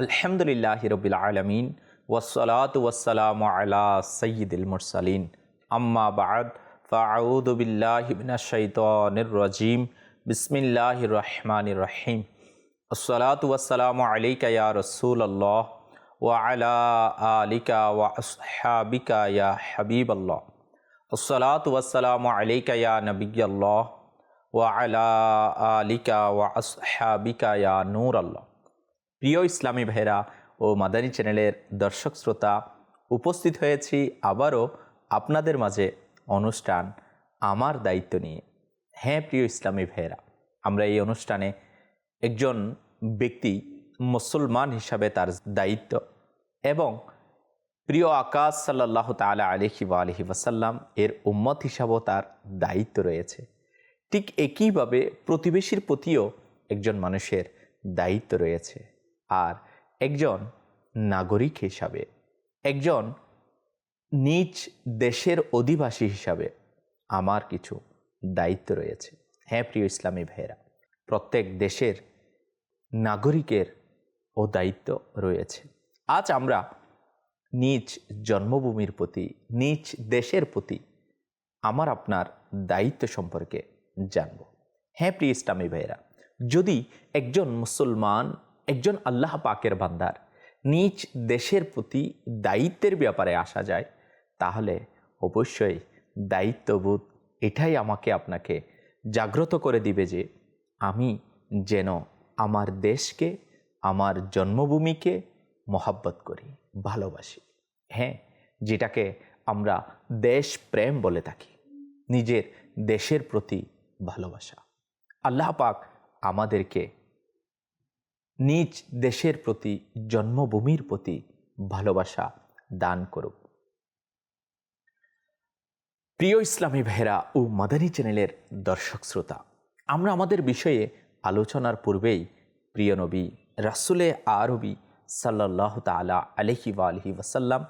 আলহামদুলিল্লাহ রবিল আলমিন ওসলাত ওয়াসালাম আলা সঈদুল মুরসালিন। আম্মা বাদ ফাউদুবিল্লাহিবিনাশাইতনির রাজিম। বিসমিল্লাহ রহমান রহিম। আসসালাতু ওয়াসালামু আলাইকা ইয়া রাসূলুল্লাহ, ওয়া আলা আলিকা ওয়া আসহাবিকা ইয়া হাবিবাল্লাহ। আসসালাতু ওয়াসালামু আলাইকা ইয়া নবিয়াল্লাহ ওয়া আলা আলিকা ওয়া আসহাবিকা নূর আল্লাহ প্রিয় ইসলামী ভাইরা ও মাদানী চ্যানেলের দর্শক শ্রোতা, উপস্থিত হয়েছি আবারও আপনাদের মাঝে অনুষ্ঠান আমার দায়িত্ব নিয়ে। হ্যাঁ প্রিয় ইসলামী ভাইয়েরা, আমরা এই অনুষ্ঠানে একজন ব্যক্তি মুসলমান হিসাবে তার দায়িত্ব এবং প্রিয় আকাশ সাল্লাহ তালা আলহি বা আলহি ওয়াসাল্লাম এর উম্মত হিসাবেও তার দায়িত্ব রয়েছে। ঠিক একইভাবে প্রতিবেশীর প্রতিও একজন মানুষের দায়িত্ব রয়েছে। আর একজন নাগরিক হিসাবে, একজন নিজ দেশের অধিবাসী হিসাবে আমার কিছু দায়িত্ব রয়েছে। হ্যাঁ প্রিয় ইসলামী ভাইয়েরা, প্রত্যেক দেশের নাগরিকের ও দায়িত্ব রয়েছে। আজ আমরা নিজ জন্মভূমির প্রতি, নিজ দেশের প্রতি আমার আপনার দায়িত্ব সম্পর্কে জানব। হ্যাঁ প্রিয় ইসলামী ভাইয়েরা, যদি একজন মুসলমান একজন আল্লাহ পাকের বান্দার নিজ দেশের প্রতি দায়িত্বের ব্যাপারে আসা যায়, তাহলে অবশ্যই দায়িত্ববোধ এটাই আমাকে আপনাকে জাগ্রত করে দিবে যে আমি যেন আমার দেশকে, আমার জন্মভূমিকে মহাব্বত করি, ভালোবাসি। হ্যাঁ যেটাকে আমরা দেশ প্রেম বলে থাকি, নিজের দেশের প্রতি ভালোবাসা। আল্লাহ পাক আমাদেরকে নিজ দেশের প্রতি জন্মভূমির প্রতি ভালোবাসা দান করুক প্রিয় ইসলামী ভেরা ও মাদানী চ্যানেলের দর্শক শ্রোতা আমরা আমাদের বিষয়ে আলোচনার পূর্বেই প্রিয় নবী রাসুলে আরবি সাল্লাহ তালা আলহি আলহি ওয়াসাল্লাম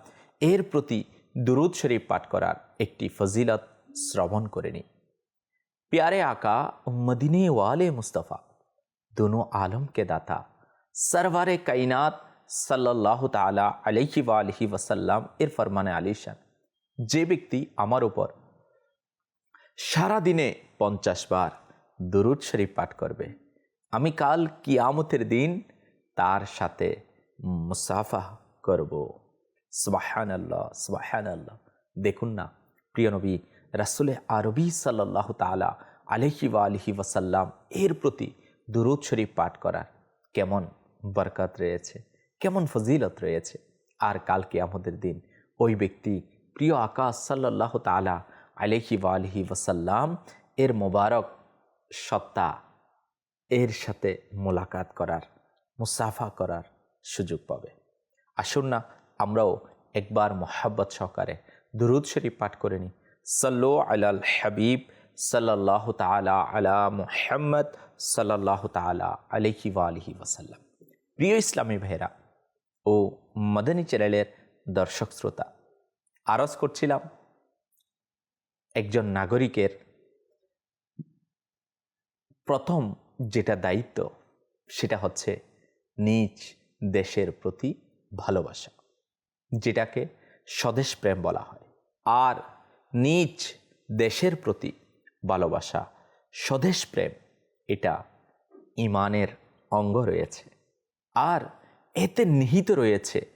এর প্রতি দুরুদ শরীফ পাঠ করার একটি ফজিলত শ্রবণ করে নিই प्यारे आका मदीने वाले मुस्तफ़ा दोनों आलम के दाता সরবার কাইনাত সাল্লাহ তালা আলহি ওয়া আলহি ওসাল্লাম এর ফরমানে আলিশান যে ব্যক্তি আমার উপর সারাদিনে পঞ্চাশ বার দুরুদ শরীফ পাঠ করবে, আমি কাল কিয়ামতের দিন তার সাথে মুসাফা করব। সবাহান আল্লাহ সবাহান আল্লাহ দেখুন না, প্রিয় নবী, রাসুল আরবি সাল্লাহ তালা আলহি ওয়া আলহি ওয়াসাল্লাম এর প্রতি দুরুদ শরীফ পাঠ করার কেমন বরকত রয়েছে, কেমন ফজিলত রয়েছে। আর কালকে আমাদের দিন ওই ব্যক্তি প্রিয় আকাশ সাল্লাহ তালা আলহি ওয়া আলহি ওয়াসাল্লাম এর মোবারক সত্তা এর সাথে মোলাকাত করার, মুসাফা করার সুযোগ পাবে। আসুন না, আমরাও একবার মোহাব্বত সহকারে দুরুদ শরীফ পাঠ করে নিই। সাল্লো আলাল হাবিব সাল্লাহ তালা আলা মুহাম্মদ সাল্লাহ তালা আলহি আলহি ওয়াসাল্লাম। প্রিয় ইসলামী ভাইরা ও মদনী চ্যানেলের দর্শক শ্রোতা, আরজ করছিলাম একজন নাগরিকের প্রথম যেটা দায়িত্ব সেটা হচ্ছে নিজ দেশের প্রতি ভালোবাসা, যেটাকে স্বদেশ প্রেম বলা হয়। আর নিজ দেশের প্রতি ভালোবাসা, স্বদেশ প্রেম, এটা ইমানের অঙ্গ রয়েছে। আর এতে নিহিত রয়েছে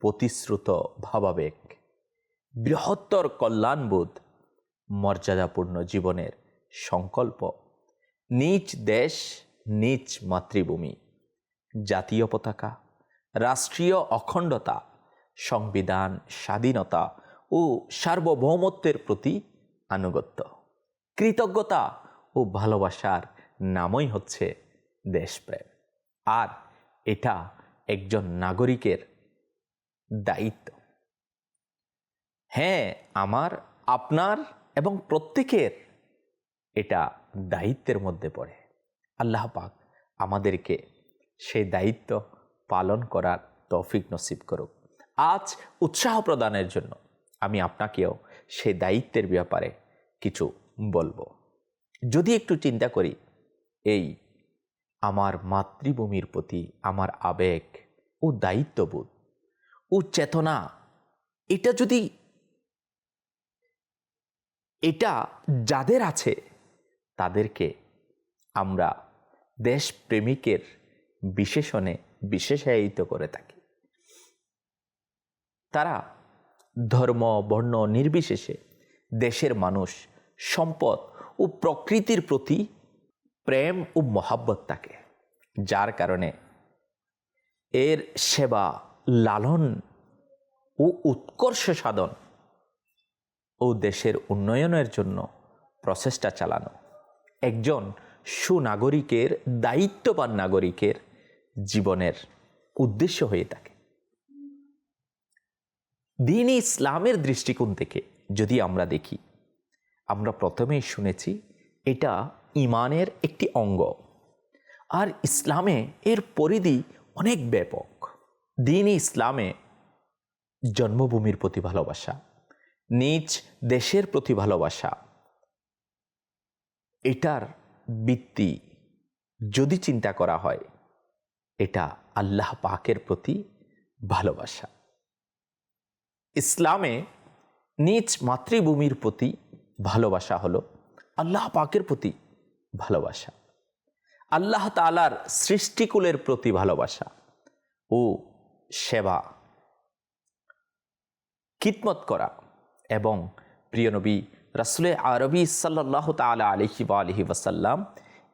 প্রতিশ্রুত ভাবাবেগ, বৃহত্তর কল্যাণবোধ, মর্যাদাপূর্ণ জীবনের সংকল্প, নিজ দেশ, নিজ মাতৃভূমি, জাতীয় পতাকা, রাষ্ট্রীয় অখণ্ডতা, সংবিধান স্বাধীনতা ও সার্বভৌমত্বের প্রতি আনুগত্য। কৃতজ্ঞতা ও ভালোবাসার নামই হচ্ছে দেশপ্রেম। আর এটা একজন নাগরিকের দায়িত্ব। হ্যাঁ আমার, আপনার এবং প্রত্যেকের এটা দায়িত্বের মধ্যে পড়ে। আল্লাহ পাক আমাদেরকে সেই দায়িত্ব পালন করার তৌফিক নসিব করুক। আজ উৎসাহ প্রদানের জন্য আমি আপনাকেও সেই দায়িত্বের ব্যাপারে কিছু বলব। যদি একটু চিন্তা করি, এই আমার মাতৃভূমির প্রতি আমার আবেগ ও দায়িত্ববোধ ও চেতনা, এটা যদি এটা যাদের আছে, তাদেরকে আমরা দেশপ্রেমিকের বিশেষণে বিশেষায়িত করে থাকি। তারা ধর্ম, বর্ণ নির্বিশেষে দেশের মানুষ, সম্পদ ও প্রকৃতির প্রতি প্রেম ও মহাব্বত থাকে যার কারণে এর সেবা, লালন ও উৎকর্ষ সাধন ও দেশের উন্নয়নের জন্য প্রচেষ্টা চালানো। একজন সুনাগরিকের, দায়িত্ববান নাগরিকের জীবনের উদ্দেশ্য হয়ে থাকে। দিন ইসলামের দৃষ্টিকোণ থেকে যদি আমরা দেখি, আমরা প্রথমেই শুনেছি, এটা ইমানের একটি অঙ্গ। আর ইসলামে এর পরিধি অনেক ব্যাপক। দিন ইসলামে জন্মভূমির প্রতি ভালোবাসা, নিজ দেশের প্রতি ভালোবাসা। এটার বৃত্তি যদি চিন্তা করা হয়, এটা আল্লাহ পাকের প্রতি ভালোবাসা। ইসলামে নিজ মাতৃভূমির প্রতি ভালোবাসা হলো আল্লাহ পাকের প্রতি ভালোবাসা। আল্লাহ তালার সৃষ্টিকুলের প্রতি ভালোবাসা ও সেবা, খিদমত করা এবং প্রিয় নবী রাসুলে আরবি সাল্লাহ তালা আলহি বা আলহি ওয়াসাল্লাম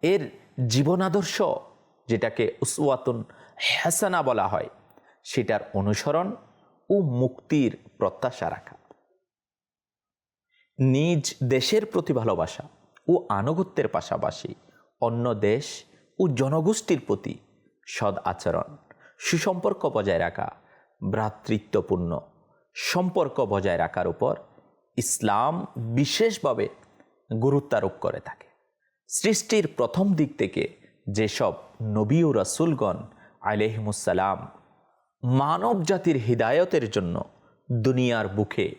এর জীবনাদর্শ যেটাকে উসওয়াতুন হাসানা বলা হয়, সেটার অনুসরণ ও মুক্তির প্রত্যাশা রাখা। নিজ দেশের প্রতি ভালোবাসা ও আনুগত্যের পাশাপাশি অন্য দেশ ও জনগোষ্ঠীর প্রতি সদ আচরণ, সুসম্পর্ক বজায় রাখা, ভ্রাতৃত্বপূর্ণ সম্পর্ক বজায় রাখার উপর ইসলাম বিশেষভাবে গুরুত্বারোপ করে থাকে। সৃষ্টির প্রথম দিক থেকে যেসব নবী ও রাসুলগণ আলহিমুসালাম মানব জাতির হৃদায়তের জন্য দুনিয়ার বুকে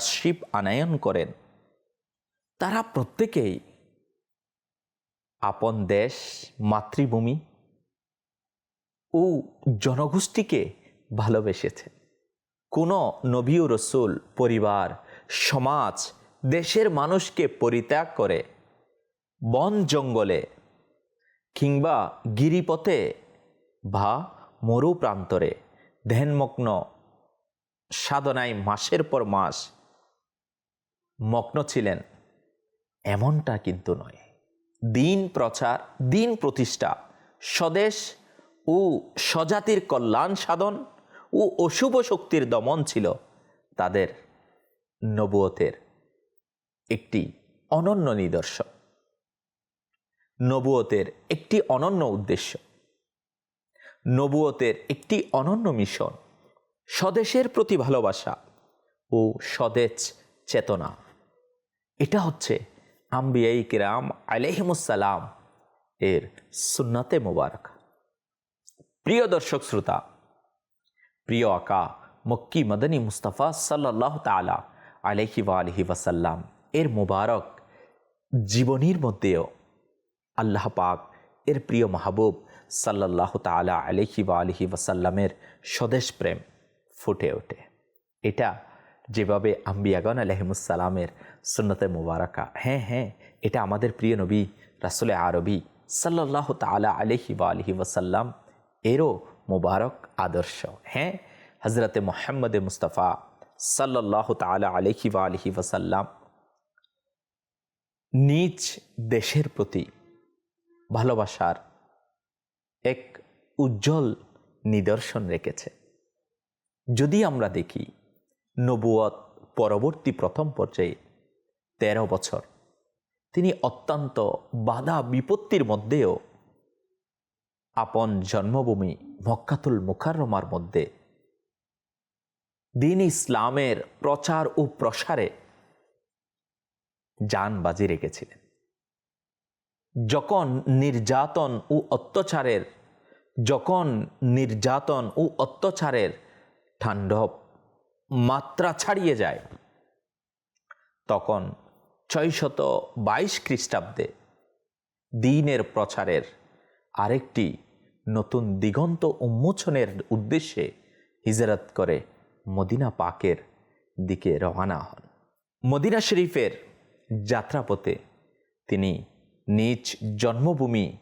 শিব আনায়ন করেন তারা প্রত্যেকেই আপন দেশ, মাতৃভূমি ও জনগোষ্ঠীকে ভালোবেসেছে। কোনো নবী ও রসুল, পরিবার, সমাজ, দেশের মানুষকে পরিত্যাগ করে বন জঙ্গলে কিংবা গিরিপথে বা মরু প্রান্তরে ধ্যানমগ্ন সাধনায় মাসের পর মাস মগ্ন ছিলেন। এমনটা কিন্তু নয়। দিন প্রচার, দিন প্রতিষ্ঠা, স্বদেশ ও স্বজাতির কল্যাণ সাধন ও অশুভ শক্তির দমন ছিল তাদের নবুয়তের একটি অনন্য নিদর্শন। নবুয়তের একটি অনন্য উদ্দেশ্য। নবুয়তের একটি অনন্য মিশন, স্বদেশের প্রতি ভালোবাসা ও স্বদেশ চেতনা। এটা হচ্ছে আম্বিয়াই কিরাম আলহিমুসালাম এর সুন্নাতে মোবারক। প্রিয় দর্শক শ্রোতা, প্রিয় আকা মক্কি মদনী মুস্তাফা সাল্লাহ তালা আলহি আলহি ওয়াসাল্লাম এর মোবারক জীবনীর মধ্যেও আল্লাহ পাক এর প্রিয় মাহবুব সাল্লাহ তালা আলহি আলহি ওয়াসাল্লামের স্বদেশ প্রেম ফুটে ওঠে। এটা যেভাবে আম্বিয়াগন আলহিমুসালামের সুন্নতে মুবারকা। হ্যাঁ হ্যাঁ এটা আমাদের প্রিয় নবী, রাসুলে আরবি সাল্লাহ তালা আলহি বা আলহি ওয়াসাল্লাম এরও মুবারক আদর্শ। হ্যাঁ হজরতে মোহাম্মদ মুস্তফা সাল্লাহ তালা আলহি বা আলহি ওয়াসাল্লাম নিজ দেশের প্রতি ভালোবাসার এক উজ্জ্বল নিদর্শন রেখেছে। যদি আমরা দেখি নবুয়ত পরবর্তী প্রথম পর্যায়ে, তেরো বছর। তিনি অত্যন্ত বাধা বিপত্তির মধ্যেও আপন জন্মভূমি মক্কাতুল মুখাররমার মধ্যে দিন ইসলামের প্রচার ও প্রসারে যান বাজি রেখেছিলেন। যখন নির্যাতন ও অত্যাচারের, যখন নির্যাতন ও অত্যাচারের ঠান্ডব মাত্রা ছাড়িয়ে যায়। তখন ছয়শত বাইশ খ্রিস্টাব্দে দিনের প্রচারের আরেকটি নতুন দিগন্ত উন্মোচনের উদ্দেশ্যে হিজরত করে মদিনা পাকের দিকে রওনা হন। মদিনা শরীফের যাত্রাপথে তিনি নিজ জন্মভূমি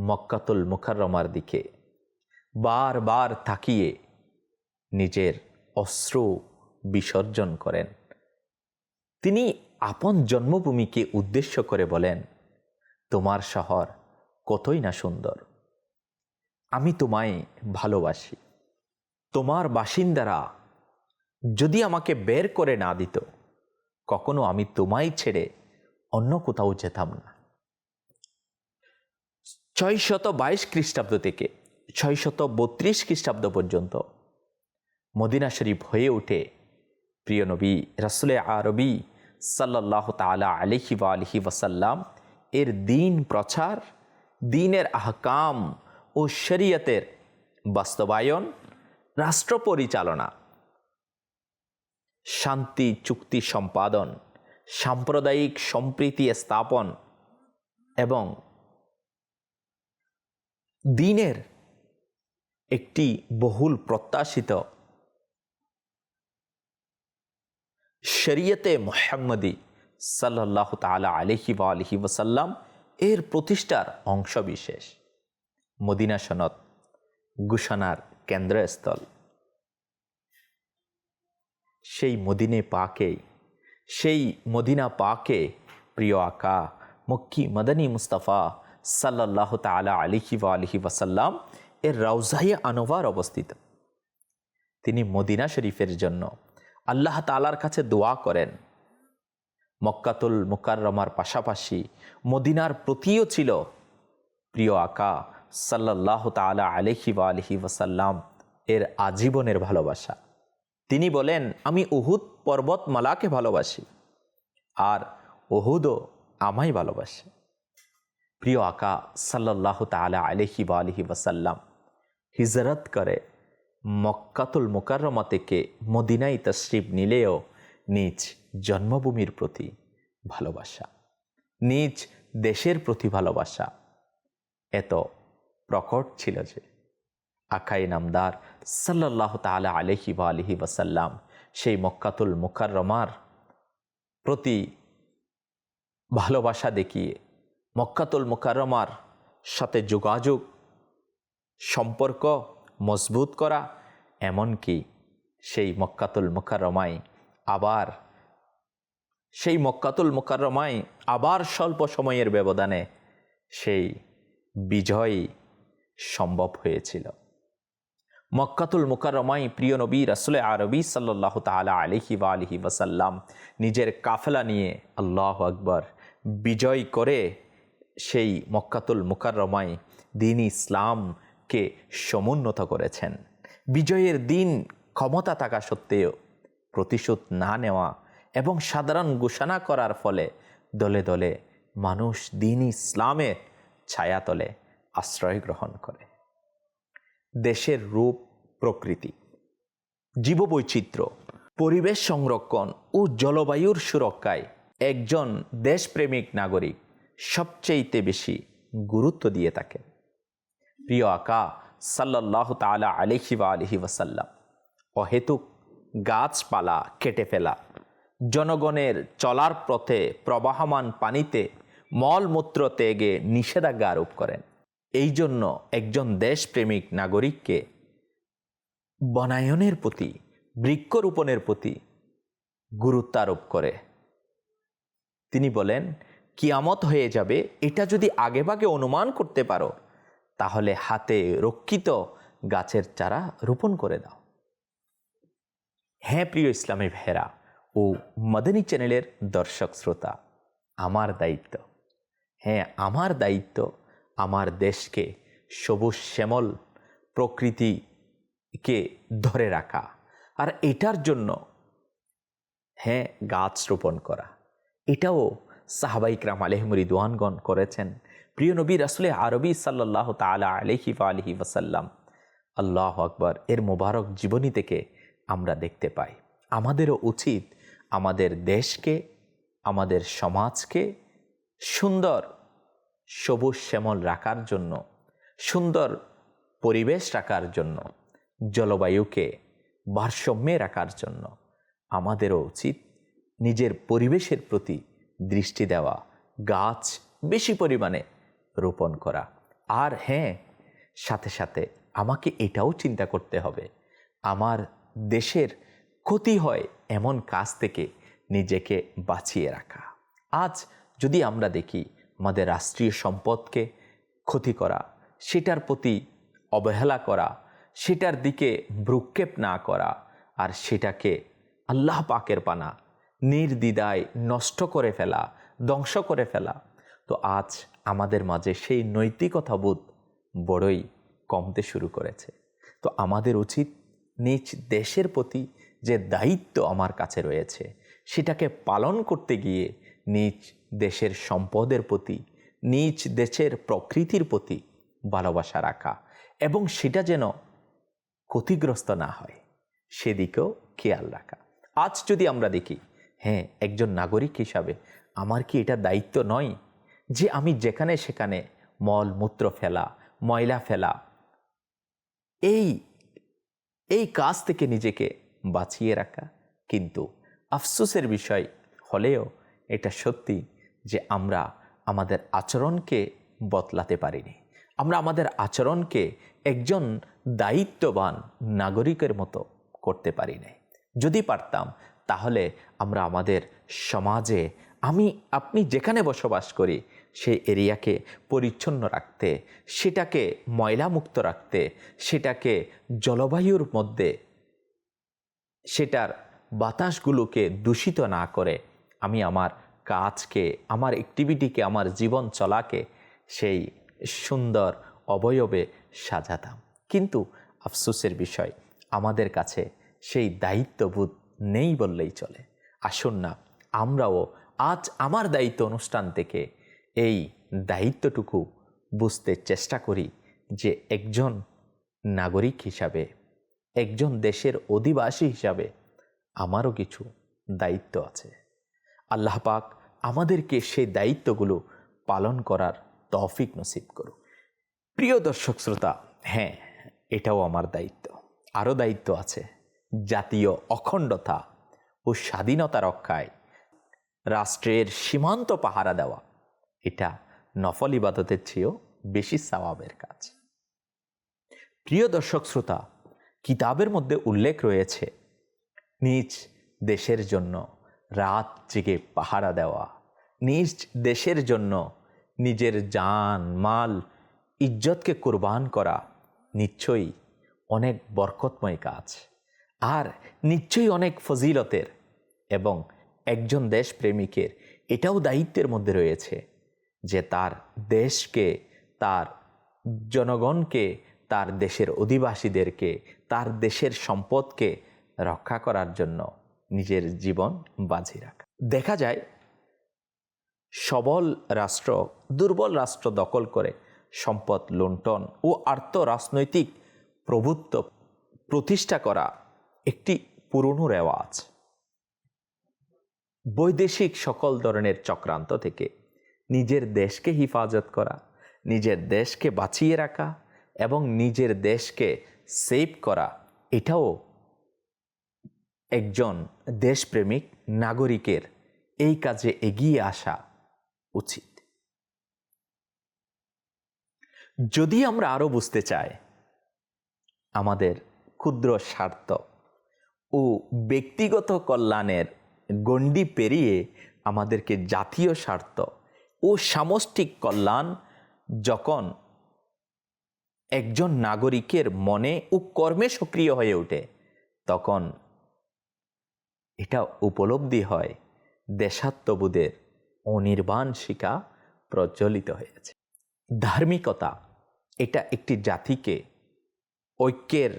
মক্কাতুল মুখাররমার দিকে বারবার তাকিয়ে নিজের অশ্রু বিসর্জন করেন। তিনি আপন জন্মভূমিকে উদ্দেশ্য করে বলেন, তোমার শহর কতই না সুন্দর। আমি তোমায় ভালোবাসি। তোমার বাসিন্দারা যদি আমাকে বের করে না দিত, কখনো আমি তোমায় ছেড়ে অন্য কোথাও যেতাম না। ছয় শত বাইশ খ্রিস্টাব্দ থেকে ছয় শত বত্রিশ খ্রিস্টাব্দ পর্যন্ত মদিনা শরীফ হয়ে ওঠে। প্রিয় নবী, রাসুলে আরবি সাল্লাহ তালা আলহি বা আলহি ওয়াসাল্লাম এর দিন প্রচার, দিনের আহকাম ও শরীয়তের বাস্তবায়ন, রাষ্ট্র পরিচালনা, শান্তি, চুক্তি সম্পাদন, সাম্প্রদায়িক সম্প্রীতি স্থাপন এবং দিনের একটি বহুল প্রত্যাশিত শরীয়তে মোহাম্মদী সাল্লাহ তালা আলহি বা আলহি ওসাল্লাম এর প্রতিষ্ঠার অংশবিশেষ। মদিনা সনদ গুসানার কেন্দ্রস্থল। সেই মদিনে পাকে, সেই মদিনা পাকে প্রিয় আকা মক্কি মদনী মুস্তাফা সাল্লাহ তালা আলিহি আলিহি ওয়াসাল্লাম এর রাউজাই আনোয়ার অবস্থিত। তিনি মদিনা শরীফের জন্য আল্লাহ তালার কাছে দোয়া করেন। মক্কাতুল মুকাররমার পাশাপাশি মদিনার প্রতিও ছিল প্রিয় আকা সাল্লাহ তালা আলহি ওয়া আলহি ওয়াসাল্লাম এর আজীবনের ভালোবাসা। তিনি বলেন, আমি উহুদ পর্বতমালাকে ভালোবাসি আর ওহুদও আমায় ভালোবাসে। প্রিয় আকা সাল্লাহ তালা আলহি বা আলহি ওয়াসাল্লাম হিজরত করে মক্কাতুল মুকাররমা থেকে মদিনাই তশরিফ নিলেও নিজ জন্মভূমির প্রতি ভালোবাসা, নিজ দেশের প্রতি ভালোবাসা এত প্রকট ছিল যে আখাই নামদার সাল্লাহ তালা আলহি বা আলহি ওয়াসাল্লাম সেই মক্কাতুল মুকাররমার প্রতি ভালোবাসা দেখিয়ে মক্কাতুল মুকাররমার সাথে যোগাযোগ, সম্পর্ক মজবুত করা, এমনকি সেই মক্কাতুল মুকাররমায় আবার, সেই মক্কাতুল মুকাররমায় আবার স্বল্প সময়ের ব্যবধানে সেই বিজয় সম্ভব হয়েছিল। মক্কাতুল মুকাররমাই প্রিয় নবী রাসুলে আরবি সাল্লাহ তালা আলহি বা আলহি ওয়াসাল্লাম নিজের কাফেলা নিয়ে আল্লাহ আকবর বিজয় করে সেই মক্কাতুল মুকাররমাই দিন ইসলামকে সমুন্নত করেছেন। বিজয়ের দিন ক্ষমতা থাকা সত্ত্বেও প্রতিশোধ না নেওয়া এবং সাধারণ ঘোষণা করার ফলে দলে দলে মানুষ দিন ইসলামের ছায়াতলে আশ্রয় গ্রহণ করে। দেশের রূপ, প্রকৃতি, জীববৈচিত্র্য, পরিবেশ সংরক্ষণ ও জলবায়ুর সুরক্ষায় একজন দেশপ্রেমিক নাগরিক সবচেয়েতে বেশি গুরুত্ব দিয়ে থাকেন প্রিয় আকা সাল্লাহ তালা আলহি বা আলহি ওয়াসাল্লাম অহেতুক গাছপালা কেটে ফেলা, জনগণের চলার পথে প্রবাহমান পানিতে মলমূত্র ত্যাগে নিষেধাজ্ঞা আরোপ করেন। এই জন্য একজন দেশপ্রেমিক নাগরিককে বনায়নের প্রতি, বৃক্ষরোপণের প্রতি গুরুত্ব আরোপ করে। তিনি বলেন, কিয়ামত হয়ে যাবে, এটা যদি আগেভাগে অনুমান করতে পারো তাহলে হাতে রক্ষিত গাছের চারা রোপণ করে দাও। হ্যাঁ প্রিয় ইসলামী ভেরা ও মদনী চ্যানেলের দর্শক শ্রোতা, আমার দায়িত্ব। হ্যাঁ আমার দায়িত্ব আমার দেশকে সবুজ শ্যামল প্রকৃতিকে ধরে রাখা। আর এটার জন্য হ্যাঁ গাছ রোপণ করা। এটাও সাহাবাইকরাম আলহমরি দোয়ানগণ করেছেন। প্রিয় নবী রাসুলে আরবি সাল্লাহ তালা আলহি আলহি ওসাল্লাম আল্লাহ আকবর, এর মোবারক জীবনী থেকে আমরা দেখতে পাই। আমাদেরও উচিত আমাদের দেশকে, আমাদের সমাজকে সুন্দর সবুজ শ্যামল রাখার জন্য, সুন্দর পরিবেশ রাখার জন্য, জলবায়ুকে ভারসাম্যে রাখার জন্য আমাদেরও উচিত নিজের পরিবেশের প্রতি দৃষ্টি দেওয়া। গাছ বেশি পরিমাণে রোপণ করা। আর হ্যাঁ সাথে সাথে আমাকে এটাও চিন্তা করতে হবে। আমার দেশের ক্ষতি হয় এমন কাজ থেকে নিজেকে বাঁচিয়ে রাখা। আজ যদি আমরা দেখি আমাদের রাষ্ট্রীয় সম্পদকে ক্ষতি করা, সেটার প্রতি অবহেলা করা, সেটার দিকে ভ্রুক্ষেপ না করা, আর সেটাকে আল্লাহ পাকের পানা, নির্দ্বিধায় নষ্ট করে ফেলা, ধ্বংস করে ফেলা তো আজ আমাদের মাঝে সেই নৈতিকতাবোধ বড়ই কমতে শুরু করেছে। তো আমাদের উচিত নিজ দেশের প্রতি যে দায়িত্ব আমার কাছে রয়েছে, সেটাকে পালন করতে গিয়ে নিজ দেশের সম্পদের প্রতি, নিজ দেশের প্রকৃতির প্রতি ভালোবাসা রাখা এবং সেটা যেন ক্ষতিগ্রস্ত না হয়, সেদিকেও খেয়াল রাখা। আজ যদি আমরা দেখি হ্যাঁ একজন নাগরিক হিসাবে আমার কি এটা দায়িত্ব নয়? যে আমি যেখানে সেখানে মল, মূত্র ফেলা, ময়লা ফেলা, এই এই কাজ থেকে নিজেকে বাঁচিয়ে রাখা। কিন্তু আফসোসের বিষয় হলেও এটা সত্যি যে আমরা আমাদের আচরণকে বদলাতে পারিনি। আমরা আমাদের আচরণকে একজন দায়িত্ববান নাগরিকের মতো করতে পারি নাই যদি পারতাম, তাহলে আমরা আমাদের সমাজে আমি, আপনি যেখানে বসবাস করি, সেই এরিয়াকে পরিচ্ছন্ন রাখতে, সেটাকে ময়লামুক্ত রাখতে, সেটাকে জলবায়ুর মধ্যে, সেটার বাতাসগুলোকে দূষিত না করে, আমি আমার কাজকে, আমার অ্যাক্টিভিটিকে আমার জীবন চলাকে সেই সুন্দর অবয়বে সাজাতাম। কিন্তু আফসোসের বিষয়, আমাদের কাছে সেই দায়িত্ববোধ নেই বললেই চলে। আসুন না, আমরাও আজ আমার দায়িত্ব অনুষ্ঠান থেকে এই দায়িত্বটুকু বুঝতে চেষ্টা করি যে একজন নাগরিক হিসাবে, একজন দেশের অধিবাসী হিসাবে আমারও কিছু দায়িত্ব আছে। আল্লাহ পাক আমাদেরকে সেই দায়িত্বগুলো পালন করার তৌফিক নসিব করুক। প্রিয় দর্শক শ্রোতা হ্যাঁ এটাও আমার দায়িত্ব। আরও দায়িত্ব আছে জাতীয় অখণ্ডতা ও স্বাধীনতা রক্ষায় রাষ্ট্রের সীমান্ত পাহারা দেওয়া। এটা নফল ইবাদতের চেয়েও বেশি সওয়াবের কাজ। প্রিয় দর্শক শ্রোতা, কিতাবের মধ্যে উল্লেখ রয়েছে, নিজ দেশের জন্য রাত জেগে পাহারা দেওয়া, নিজ দেশের জন্য নিজের জান, মাল, ইজ্জতকে কোরবান করা নিশ্চয়ই অনেক বরকতময় কাজ, আর নিশ্চয়ই অনেক ফজিলতের এবং একজন দেশপ্রেমিকের। এটাও দায়িত্বের মধ্যে রয়েছে যে তার দেশকে, তার জনগণকে, তার দেশের অধিবাসীদেরকে, তার দেশের সম্পদকে রক্ষা করার জন্য নিজের জীবন বাজি রাখা। দেখা যায়, সবল রাষ্ট্র, দুর্বল রাষ্ট্র দখল করে সম্পদ লুণ্ঠন ও আর্থ রাজনৈতিক প্রভুত্ব প্রতিষ্ঠা করা একটি পুরনো রেওয়াজ। বৈদেশিক সকল ধরনের চক্রান্ত থেকে নিজের দেশকে হিফাজত করা, নিজের দেশকে বাঁচিয়ে রাখা এবং নিজের দেশকে সেভ করা, এটাও একজন দেশপ্রেমিক নাগরিকের এই কাজে এগিয়ে আসা উচিত। যদি আমরা আরও বুঝতে চাই, আমাদের ক্ষুদ্র স্বার্থ ও ব্যক্তিগত কল্যাণের গণ্ডি পেরিয়ে আমাদেরকে জাতীয় স্বার্থ ও সামষ্টিক কল্যাণ যখন একজন নাগরিকের মনে ও কর্মে সক্রিয় হয়ে ওঠে, তখন এটা উপলব্ধি হয় দেশাত্মবোধের অনির্বাণ শিকা প্রজ্বলিত হয়েছে। ধার্মিকতা, এটা একটি জাতিকে ঐক্যের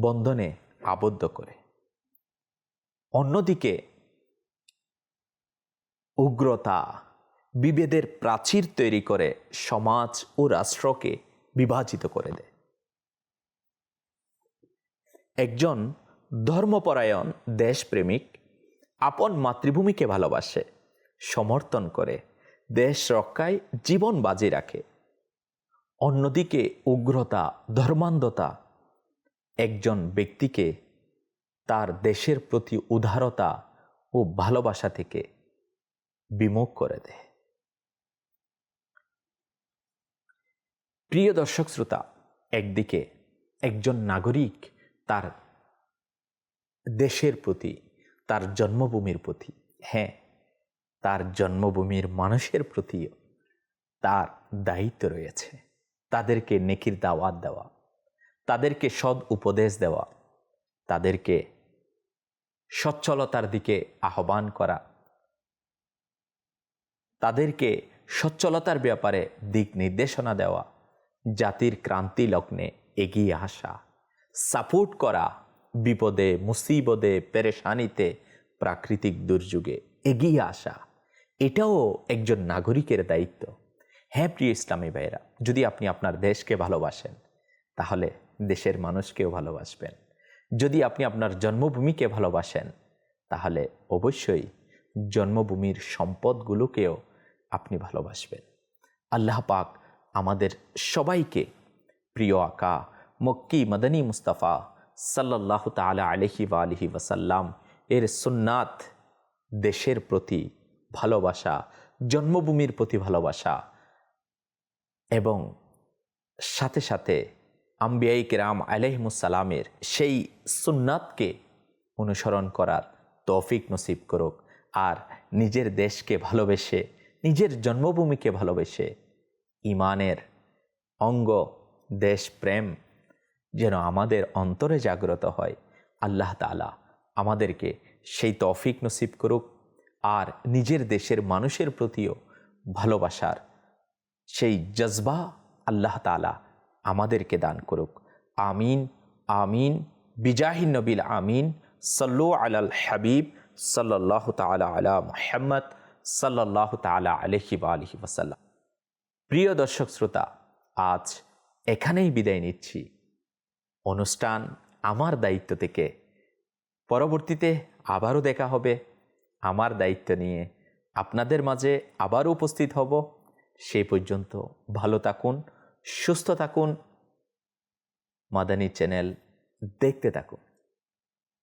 বন্ধনে আবদ্ধ করে। অন্যদিকে উগ্রতা বিভেদের প্রাচীর তৈরি করে সমাজ ও রাষ্ট্রকে বিভাজিত করে দেয়। একজন ধর্মপরায়ণ দেশপ্রেমিক আপন মাতৃভূমিকে ভালোবাসে, সমর্থন করে, দেশ রক্ষায় জীবন বাজি রাখে। অন্যদিকে উগ্রতা, ধর্মান্ধতা একজন ব্যক্তিকে তার দেশের প্রতি উদারতা ও ভালোবাসা থেকে বিমুখ করে দেয় প্রিয় দর্শক শ্রোতা, একদিকে একজন নাগরিক তার দেশের প্রতি, তার জন্মভূমির প্রতি হ্যাঁ তার জন্মভূমির মানুষের প্রতিও তার দায়িত্ব রয়েছে। তাদেরকে নেকির দাওয়াত দেওয়া, তাদেরকে সৎ উপদেশ দেওয়া, তাদেরকে সচ্ছলতার দিকে আহ্বান করা তাদেরকে সচ্ছলতার ব্যাপারে দিক নির্দেশনা দেওয়া, জাতির ক্রান্তি লগ্নে এগিয়ে আসা, সাপোর্ট করা, বিপদে, মুসিবদে, পেরেশানিতে, প্রাকৃতিক দুর্যোগে এগিয়ে আসা, এটাও একজন নাগরিকের দায়িত্ব। হ্যাঁ প্রিয় ইসলামী ভাইয়েরা, যদি আপনি আপনার দেশকে ভালোবাসেন, তাহলে দেশের মানুষকেও ভালোবাসবেন। যদি আপনি আপনার জন্মভূমিকে ভালোবাসেন, তাহলে অবশ্যই জন্মভূমির সম্পদগুলোকেও আপনি ভালোবাসবেন। আল্লাহ পাক আমাদের সবাইকে প্রিয় আকা, মক্কি মদনী মুস্তাফা সাল্লাহ তালা আলহি বা আলহি ওয়াসাল্লাম এর সুন্নাত দেশের প্রতি ভালোবাসা, জন্মভূমির প্রতি ভালোবাসা এবং সাথে সাথে আম্বিয়াই কেরাম আলহিমুসালামের সেই সুন্নাতকে অনুসরণ করার তৌফিক নসিব করুক আর নিজের দেশকে ভালোবেসে নিজের জন্মভূমিকে ভালোবেসে ইমানের অঙ্গ, দেশপ্রেম যেন আমাদের অন্তরে জাগ্রত হয়। আল্লাহ তালা আমাদেরকে সেই তফিক নসিব করুক আর নিজের দেশের মানুষের প্রতিও ভালোবাসার সেই জজবা আল্লাহ তালা আমাদেরকে দান করুক। আমিন আমিন বিজাহিন নবিল আমিন, সল্লু আলাল হাবিব সাল্লাহ তালা আলা মোহাম্মদ। সাল্লাহ তালা আলহি বা আলহি ওসাল্লাম প্রিয় দর্শক শ্রোতা, আজ এখানেই বিদায় নিচ্ছি। অনুষ্ঠান আমার দায়িত্ব থেকে। পরবর্তীতে আবারও দেখা হবে। আমার দায়িত্ব নিয়ে আপনাদের মাঝে আবারও উপস্থিত হব। সেই পর্যন্ত ভালো থাকুন, সুস্থ থাকুন। মাদানী চ্যানেল দেখতে থাকুন।